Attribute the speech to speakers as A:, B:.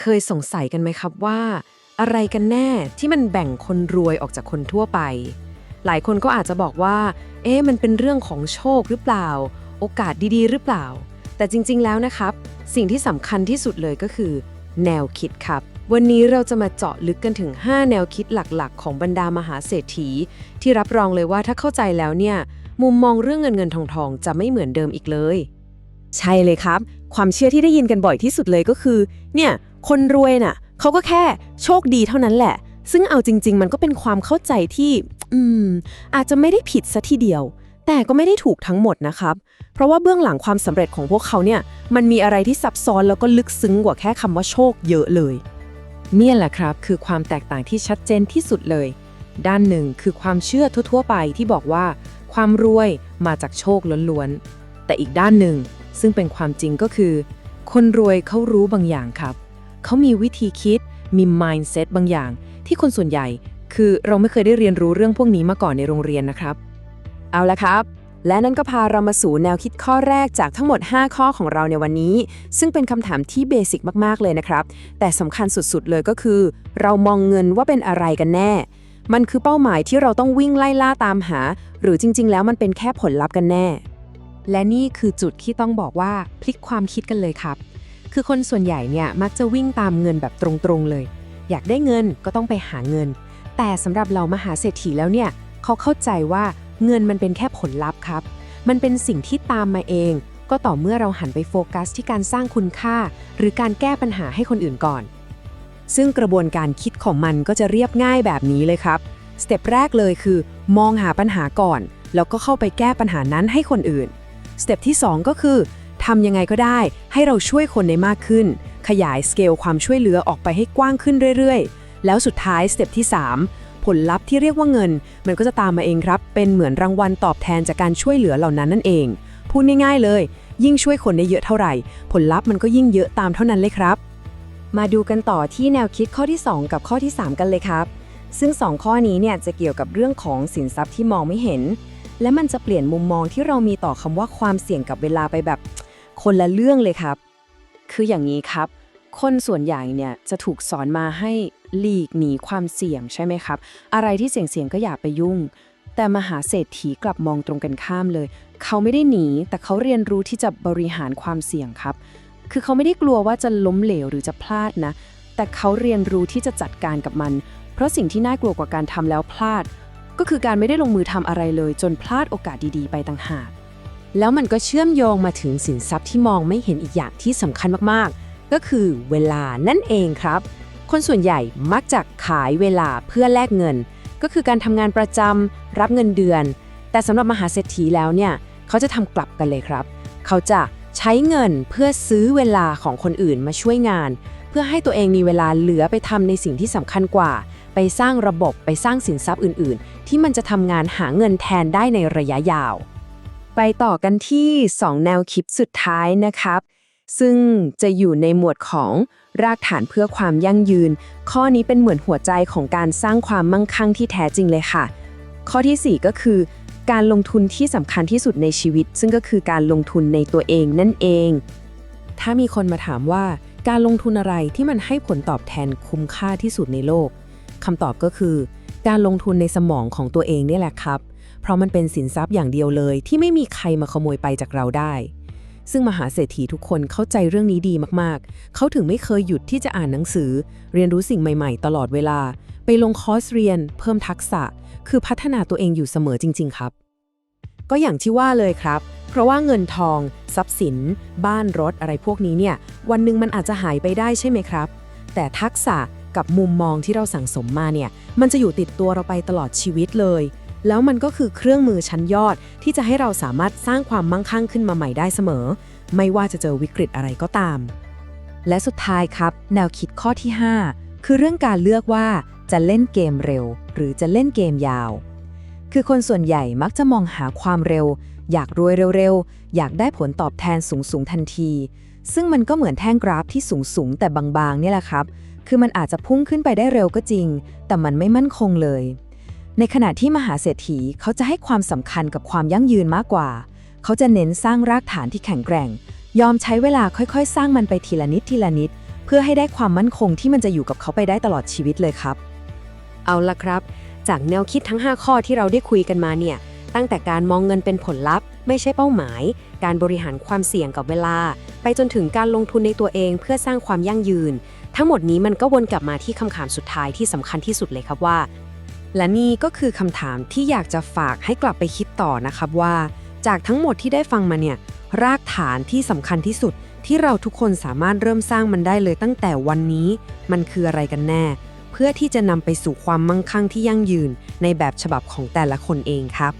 A: เคยสงสัยกันไหมครับว่า อะไรกันแน่ที่มันแบ่งคนรวยออกจากคนทั่วไป หลายคนก็อาจจะบอกว่า เอ๊ะมันเป็นเรื่องของโชคหรือเปล่า โอกาสดีๆ หรือเปล่า แต่จริง ๆ แล้วนะครับ สิ่งที่สำคัญที่สุดเลยก็คือ แนวคิดครับ วันนี้เราจะมาเจาะลึกกันถึง 5 แนวคิดหลักๆ ของบรรดามหาเศรษฐี ที่รับรองเลยว่าถ้าเข้าใจแล้วเนี่ยมุมมองเรื่องเงินเงินทองทองจะไม่เหมือนเดิมอีกเลย
B: ใช่เลยครับ ความเชื่อที่ได้ยินกันบ่อยที่สุดเลยก็คือ เนี่ย คนรวยน่ะเขาก็แค่โชคดีเท่านั้นแหละ ซึ่งเอาจริง ๆ มันก็เป็นความเข้าใจที่ อืม อาจจะไม่ได้ผิดซะทีเดียว แต่ก็ไม่ได้ถูกทั้งหมดนะครับ เพราะว่าเบื้องหลังความสำเร็จของพวกเขาเนี่ยมันมีอะไรที่ซับซ้อนแล้วก็ลึกซึ้งกว่าแค่คำว่าโชคเยอะเลย
A: เนี่ยแหละครับ คือความแตกต่างที่ชัดเจนที่สุดเลย ด้านหนึ่งคือความเชื่อทั่วๆไปที่บอกว่า ความรวยมาจากโชคล้วนๆแต่อีกด้านหนึ่งซึ่งเป็นความจริงก็คือ คนรวยเขารู้บางอย่างครับ เขามีวิธีคิด มี mindset บางอย่าง ที่คนส่วนใหญ่ คือเราไม่เคยได้เรียนรู้เรื่องพวกนี้มาก่อนในโรงเรียนนะครับ
B: เอาละครับ และนั่นก็พาเรามาสู่แนวคิดข้อแรกจากทั้งหมด 5 ข้อของเราในวันนี้ ซึ่งเป็นคำถามที่เบสิกมาก ๆ เลยนะครับ แต่สำคัญสุด ๆ เลยก็คือ เรามองเงินว่าเป็นอะไรกันแน่ มันคือเป้าหมายที่เราต้องวิ่งไล่ล่าตามหา หรือจริง ๆ แล้วมันเป็นแค่ผลลัพธ์กันแน่
A: และนี่คือจุดที่ต้องบอกว่าพลิกความคิดกันเลยครับ คือคนส่วนใหญ่เนี่ยมักจะวิ่งตามเงินแบบตรงๆเลย อยากได้เงินก็ต้องไปหาเงิน แต่สำหรับเรามหาเศรษฐีแล้วเนี่ยเขาเข้าใจว่าเงินมันเป็นแค่ผลลัพธ์ครับ มันเป็นสิ่งที่ตามมาเอง ก็ต่อเมื่อเราหันไปโฟกัสที่การสร้างคุณค่า หรือการแก้ปัญหาให้คนอื่นก่อน
B: ซึ่งกระบวนการคิดของมันก็จะเรียบง่ายแบบนี้เลยครับสเต็ปแรกเลยคือ มองหาปัญหาก่อน แล้วก็เข้าไปแก้ปัญหานั้นให้คนอื่นสเต็ปที่ 2 ก็คือ ทำยังไงก็ได้ ให้เราช่วยคนได้มากขึ้น ขยายสเกลความช่วยเหลือออกไปให้กว้างขึ้นเรื่อยๆ แล้วสุดท้ายสเต็ปที่ 3 ผลลัพธ์ที่เรียกว่าเงิน มันก็จะตามมาเองครับ เป็นเหมือนรางวัลตอบแทนจากการช่วยเหลือเหล่านั้นนั่นเอง พูดง่ายๆเลย ยิ่งช่วยคนได้เยอะเท่าไหร่ ผลลัพธ์มันก็ยิ่งเยอะตามเท่านั้นเลยครับ
C: มาดูกันต่อที่แนวคิดข้อที่ 2 กับข้อที่ 3 กันเลยครับ ซึ่ง 2 ข้อนี้เนี่ยจะเกี่ยวกับเรื่องของสินทรัพย์ที่มองไม่เห็นและมันจะเปลี่ยนมุมมองที่เรามีต่อคำว่าความเสี่ยงกับเวลาไปแบบ คนละเรื่องเลยครับ
B: คืออย่างนี้ครับ คนส่วนใหญ่เนี่ยจะถูกสอนมาให้หลีกหนีความเสี่ยงใช่ไหมครับ อะไรที่เสี่ยงๆก็อย่าไปยุ่ง แต่มหาเศรษฐีกลับมองตรงกันข้ามเลย เขาไม่ได้หนี แต่เขาเรียนรู้ที่จะบริหารความเสี่ยงครับ คือเขาไม่ได้กลัวว่าจะล้มเหลวหรือจะพลาดนะ แต่เขาเรียนรู้ที่จะจัดการกับมัน เพราะสิ่งที่น่ากลัวกว่าการทำแล้วพลาด ก็คือการไม่ได้ลงมือทำอะไรเลย จนพลาดโอกาสดีๆ ไปต่างหาก แล้วมันก็เชื่อมโยงมาถึงสินทรัพย์ที่มองไม่เห็นอีกอย่างที่สำคัญมากๆ ก็คือเวลานั่นเองครับ คนส่วนใหญ่มักจะขายเวลาเพื่อแลกเงิน ก็คือการทำงานประจำรับเงินเดือน แต่สำหรับมหาเศรษฐีแล้วเนี่ยเขาจะทำกลับกันเลยครับ เขาจะใช้เงินเพื่อซื้อเวลาของคนอื่นมาช่วยงาน เพื่อให้ตัวเองมีเวลาเหลือไปทำในสิ่งที่สำคัญกว่า ไปสร้างระบบไปสร้างสินทรัพย์อื่น ๆ ที่มันจะทำงานหาเงินแทนได้ในระยะยาว ไปต่อกันที่ 2 แนวคิดสุดท้ายนะครับ ซึ่งจะอยู่ในหมวดของรากฐานเพื่อความยั่งยืน ข้อนี้เป็นเหมือนหัวใจของการสร้างความมั่งคั่งที่แท้จริงเลยค่ะ ข้อทีสี่ 4 ก็คือ การลงทุนที่สำคัญที่สุดในชีวิต ซึ่งก็คือการลงทุนในตัวเองนั่นเอง ถ้ามีคนมาถามว่าการลงทุนอะไรที่มันให้ผลตอบแทนคุ้มค่าที่สุดในโลกคำตอบก็คือ การลงทุนในสมองของตัวเองนี่แหละครับ เพราะมันเป็นสินทรัพย์อย่างเดียวเลยที่ไม่มีใครมาขโมยไปจากเราได้ ซึ่งมหาเศรษฐีทุกคนเข้าใจเรื่องนี้ดีมากๆ เขาถึงไม่เคยหยุดที่จะอ่านหนังสือ เรียนรู้สิ่งใหม่ๆ ตลอดเวลา ไปลงคอร์สเรียน เพิ่มทักษะ คือพัฒนาตัวเองอยู่เสมอจริง ๆ ครับ ก็อย่างที่ว่าเลยครับ เพราะว่าเงินทอง ทรัพย์สิน บ้านรถอะไรพวกนี้เนี่ย วันหนึ่งมันอาจจะหายไปได้ใช่ไหมครับ แต่ทักษะกับมุมมองที่เราสั่งสมมาเนี่ย มันจะอยู่ติดตัวเราไปตลอดชีวิตเลย แล้วมันก็คือเครื่องมือชั้นยอดที่จะให้เราสามารถสร้างความมั่งคั่งขึ้นมาใหม่ได้เสมอ ไม่ว่าจะเจอวิกฤตอะไรก็ตาม
C: และสุดท้ายครับ แนวคิดข้อที่ 5 คือเรื่องการเลือกว่าจะเล่นเกมเร็ว หรือจะเล่นเกมยาว คือคนส่วนใหญ่มักจะมองหาความเร็ว อยากรวยเร็วๆ อยากได้ผลตอบแทนสูงๆทันที ซึ่งมันก็เหมือนแท่งกราฟที่สูงๆแต่บางๆ เนี่ยแหละครับ คือมันอาจจะพุ่งขึ้นไปได้เร็วก็จริง แต่มันไม่มั่นคงเลย ในขณะที่มหาเศรษฐีเขาจะให้ความสำคัญกับความยั่งยืนมากกว่า เขาจะเน้นสร้างรากฐานที่แข็งแกร่ง ยอมใช้เวลาค่อยๆ สร้างมันไปทีละนิดทีละนิด เพื่อให้ได้ความมั่นคงที่มันจะอยู่กับเขาไปได้ตลอดชีวิตเลยครับ
A: เอาละครับ จากแนวคิดทั้ง 5 ข้อที่เราได้คุยกันมาเนี่ย ตั้งแต่การมองเงินเป็นผลลัพธ์ ไม่ใช่เป้าหมาย การบริหารความเสี่ยงกับเวลา ไปจนถึงการลงทุนในตัวเองเพื่อสร้างความยั่งยืน ทั้งหมดนี้มันก็วนกลับมาที่คำถามสุดท้ายที่สำคัญที่สุดเลยครับว่า
B: และนี่ก็คือคำถามที่อยากจะฝากให้กลับไปคิดต่อนะครับว่า จากทั้งหมดที่ได้ฟังมาเนี่ย รากฐานที่สำคัญที่สุด ที่เราทุกคนสามารถเริ่มสร้างมันได้เลยตั้งแต่วันนี้ มันคืออะไรกันแน่ เพื่อที่จะนำไปสู่ความมั่งคั่งที่ยั่งยืน ในแบบฉบับของแต่ละคนเองครับ